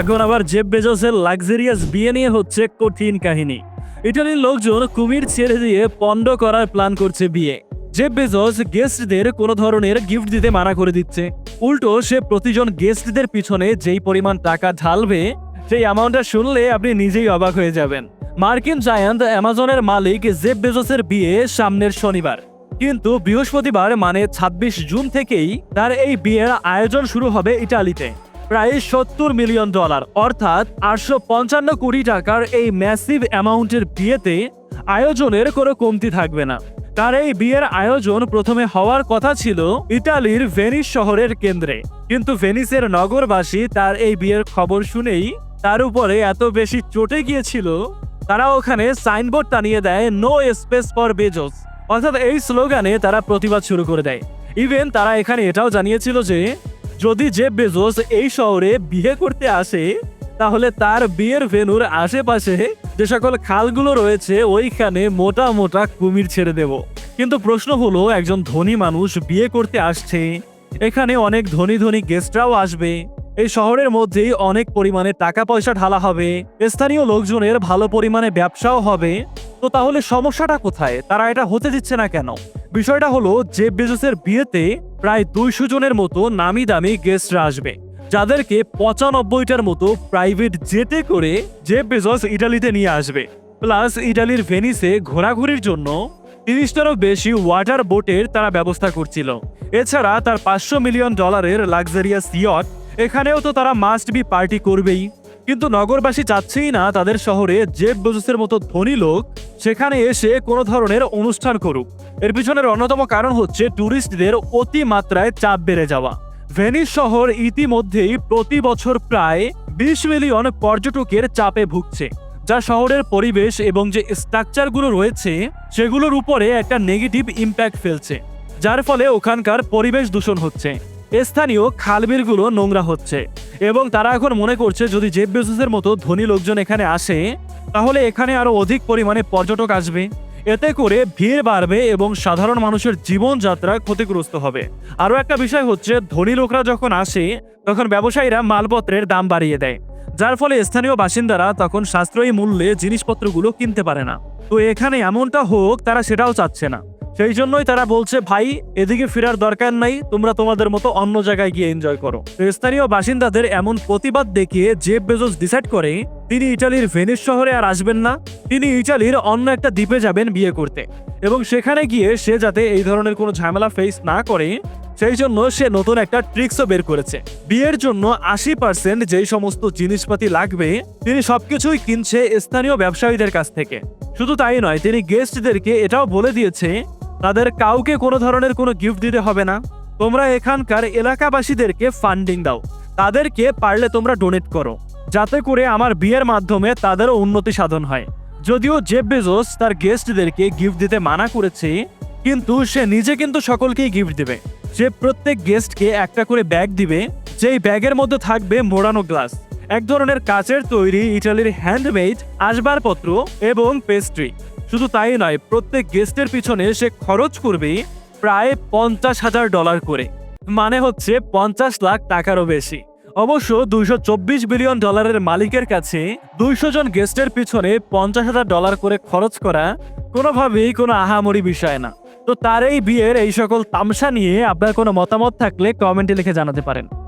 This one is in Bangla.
এখন আবার জেব বেজসের লাক্সারিয়াস বিয়ে নিয়ে হচ্ছে কঠিন কাহিনী। ইটালির লোকজন কুমির ছেড়ে দিয়ে পণ্ড করার প্ল্যান করছে বিয়ে। জেব বেজস গেস্টদের কোনো ধরনের গিফট দিতে মানা করে দিচ্ছে। উল্টো সে প্রতিজন গেস্টদের পিছনে যেই পরিমাণ টাকা ঢালবে, সেই অ্যামাউন্টটা শুনলে আপনি নিজেই অবাক হয়ে যাবেন। মার্কিন জায়ান্ট অ্যামাজনের মালিক জেব বেজসের বিয়ে সামনের শনিবার। কিন্তু বৃহস্পতিবার মানে ২৬ জুন থেকেই তার এই বিয়ের আয়োজন শুরু হবে ইটালিতে। প্রায় সত্তর মিলিয়ন ডলার, অর্থাৎ আটশো পঞ্চান্ন কোটি টাকার এই ম্যাসিভ অ্যামাউন্টের বিয়েতে আয়োজনের কোনো কমতি থাকবে না। তার এই বিয়ের আয়োজন প্রথমে হওয়ার কথা ছিল ইটালির ভেনিস শহরের কেন্দ্রে। কিন্তু ভেনিসের নগরবাসী তার এই বিয়ের খবর শুনেই তার উপরে এত বেশি চটে গিয়েছিল, তারা ওখানে সাইনবোর্ড টানিয়ে দেয় নো স্পেস ফর বেজস অর্থাৎ এই স্লোগানে তারা প্রতিবাদ শুরু করে দেয়। ইভেন তারা এখানে এটাও জানিয়েছিল যে যদি জেব বেজোস এই শহরে বিয়ে করতে আসে, তাহলে তার বিয়ের ভেনুর আশেপাশে যে সকল খালগুলো রয়েছে, ওইখানে মোটা মোটা কুমির ছেড়ে দেব। কিন্তু প্রশ্ন হলো, একজন ধনী মানুষ বিয়ে করতে আসছে, এখানে অনেক ধনী ধনী গেস্টরাও আসবে। এই শহরের মধ্যেই অনেক পরিমাণে টাকা পয়সা ঢালা হবে, স্থানীয় লোকজনের ভালো পরিমাণে ব্যবসাও হবে। তো তাহলে সমস্যাটা কোথায়? তারা এটা হতে দিচ্ছে না কেন? বিষয়টা হলো জেব বেজোসের বিয়েতে প্রায় দুইশো জনের মতো নামি দামি গেস্টরা আসবে, যাদেরকে পঁচানব্বইটার মতো প্রাইভেট জেটে করে জেব বেজস ইটালিতে নিয়ে আসবে। প্লাস ইটালির ভেনিসে ঘোরাঘুরির জন্য তিরিশটারও বেশি ওয়াটার বোটের তারা ব্যবস্থা করছিল। এছাড়া তার পাঁচশো মিলিয়ন ডলারের লাক্সারিয়াস ইয়ট এখানেও তো তারা মাস্ট বি পার্টি করবেই। কিন্তু নগরবাসী চাচ্ছেই না তাদের শহরে জেব বেজোসের মতো ধনী লোক সেখানে এসে কোনো ধরনের অনুষ্ঠান করুক। এর পিছনের অন্যতম কারণ হচ্ছে ট্যুরিস্টদের অতি মাত্রায় চাপ বেড়ে যাওয়া। ভেনিস শহর ইতিমধ্যেই প্রতি বছর প্রায় বিশ মিলিয়ন পর্যটকের চাপে ভুগছে। যা শহরের পরিবেশ এবং যে স্ট্রাকচারগুলো রয়েছে, সেগুলোর উপরে একটা নেগেটিভ ইম্প্যাক্ট ফেলছে, যার ফলে ওখানকার পরিবেশ দূষণ হচ্ছে। স্থানীয় খালবিলগুলো নোংরা হচ্ছে। এবং তারা এখন মনে করছে, যদি জেব বেজোসের মতো ধনী লোকজন এখানে আসে, তাহলে এখানে আরও অধিক পরিমাণে পর্যটক আসবে। এতে করে ভিড় বাড়বে এবং সাধারণ মানুষের জীবনযাত্রা ক্ষতিগ্রস্ত হবে। আরও একটা বিষয় হচ্ছে, ধনী লোকরা যখন আসে, তখন ব্যবসায়ীরা মালপত্রের দাম বাড়িয়ে দেয়। যার ফলে স্থানীয় বাসিন্দারা তখন সাশ্রয়ী মূল্যে জিনিসপত্রগুলো কিনতে পারে না। তো এখানে এমনটা হোক, তারা সেটাও চাচ্ছে না। সেই জন্যই তারা বলছে, ভাই, এদিকে ফেরার দরকার নাই, তোমরা তোমাদের মতো অন্য জায়গায় গিয়ে এনজয় করো। স্থানীয় বাসিন্দাদের এমন প্রতিবাদ দেখিয়ে জেব বেজোস ডিসাইড করে, তিনি ইটালির ভেনিস শহরে আর আসবেন না, তিনি ইটালির অন্য একটা দ্বীপে যাবেন বিয়ে করতে। এবং সেখানে গিয়ে সে যাতে এই ধরনের কোনো ঝামেলা ফেস না করে, সেই জন্য সে নতুন একটা ট্রিক্সও বের করেছে। বিয়ের জন্য আশি পার্সেন্ট যেই সমস্ত জিনিসপাতি লাগবে, তিনি সবকিছুই কিনছে স্থানীয় ব্যবসায়ীদের কাছ থেকে। শুধু তাই নয়, তিনি গেস্টদেরকে এটাও বলে দিয়েছে তাদের কাউকে কোনো ধরনের কোনো গিফট দিতে হবে না। তোমরা এখানকার এলাকাবাসীদেরকে ফান্ডিং দাও। তাদেরকে পারলে তোমরা ডোনেট করো। যাতে করে আমার বিয়ের মাধ্যমে তাদেরও উন্নতি সাধন হয়। যদিও জেব বেজোস তার গেস্টদেরকে গিফট দিতে মানা করেছে, কিন্তু সে নিজে কিন্তু সকলকেই গিফট দেবে। সে প্রত্যেক গেস্টকে একটা করে ব্যাগ দিবে, যেই ব্যাগের মধ্যে থাকবে মোড়ানো গ্লাস এক ধরনের কাচের তৈরি ইটালির হ্যান্ডমেড আসবাবপত্র এবং পেস্ট্রি শুধু তাই নয়, প্রত্যেক গেস্টের পিছনে সে খরচ করবে প্রায় পঞ্চাশ হাজার ডলার করে। মানে হচ্ছে পঞ্চাশ লাখ টাকারও বেশি। অবশ্য দুইশো চব্বিশ বিলিয়ন ডলারের মালিকের কাছে দুইশো জন গেস্টের পিছনে পঞ্চাশ হাজার ডলার করে খরচ করা কোনোভাবেই কোনো আহামরি বিষয় না। তো তার এই বিয়ের এই সকল তামসা নিয়ে আপনার কোনো মতামত থাকলে কমেন্টে লিখে জানাতে পারেন।